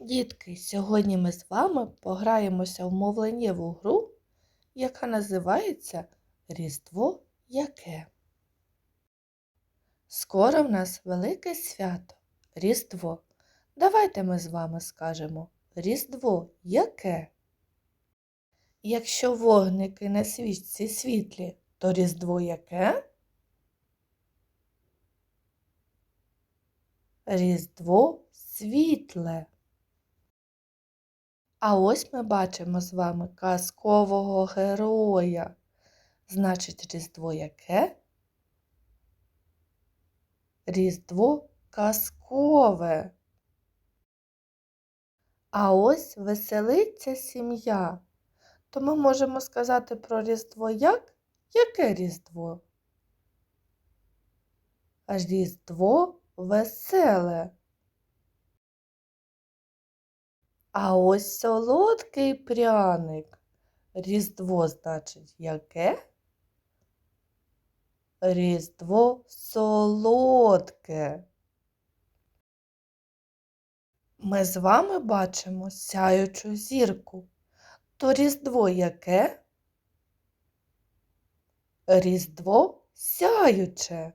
Дітки, сьогодні ми з вами пограємося в мовленнєву гру, яка називається Різдво яке. Скоро в нас велике свято Різдво. Давайте ми з вами скажемо Різдво яке. Якщо вогники на свічці світлі, то Різдво яке? Різдво світле. А ось ми бачимо з вами казкового героя. Значить, Різдво яке? Різдво казкове. А ось веселиться сім'я. То ми можемо сказати про Різдво як? Яке Різдво? Різдво веселе. А ось солодкий пряник. Різдво, значить, яке? Різдво солодке. Ми з вами бачимо сяючу зірку. То Різдво яке? Різдво сяюче.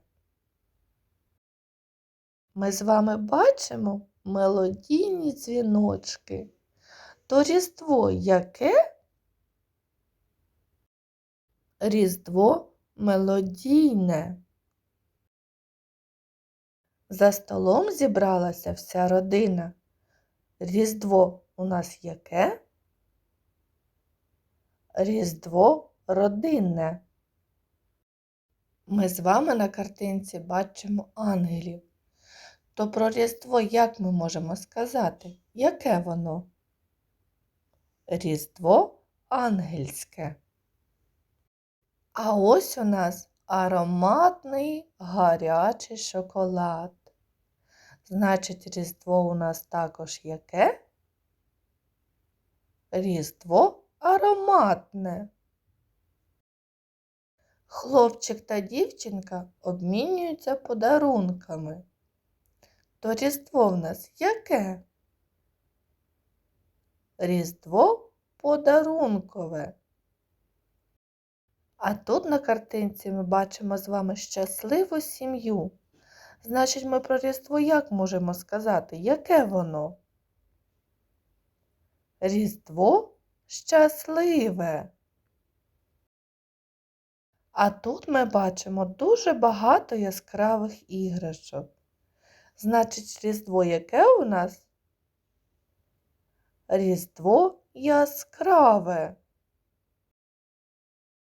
Ми з вами бачимо мелодійні дзвіночки. То Різдво яке? Різдво мелодійне. За столом зібралася вся родина. Різдво у нас яке? Різдво родинне. Ми з вами на картинці бачимо ангелів. То про Різдво як ми можемо сказати? Яке воно? Різдво ангельське. А ось у нас ароматний гарячий шоколад. Значить, Різдво у нас також яке? Різдво ароматне. Хлопчик та дівчинка обмінюються подарунками. То Різдво в нас яке? Різдво подарункове. А тут на картинці ми бачимо з вами щасливу сім'ю. Значить, ми про Різдво як можемо сказати? Яке воно? Різдво щасливе. А тут ми бачимо дуже багато яскравих іграшок. Значить, Різдво яке у нас? Різдво яскраве.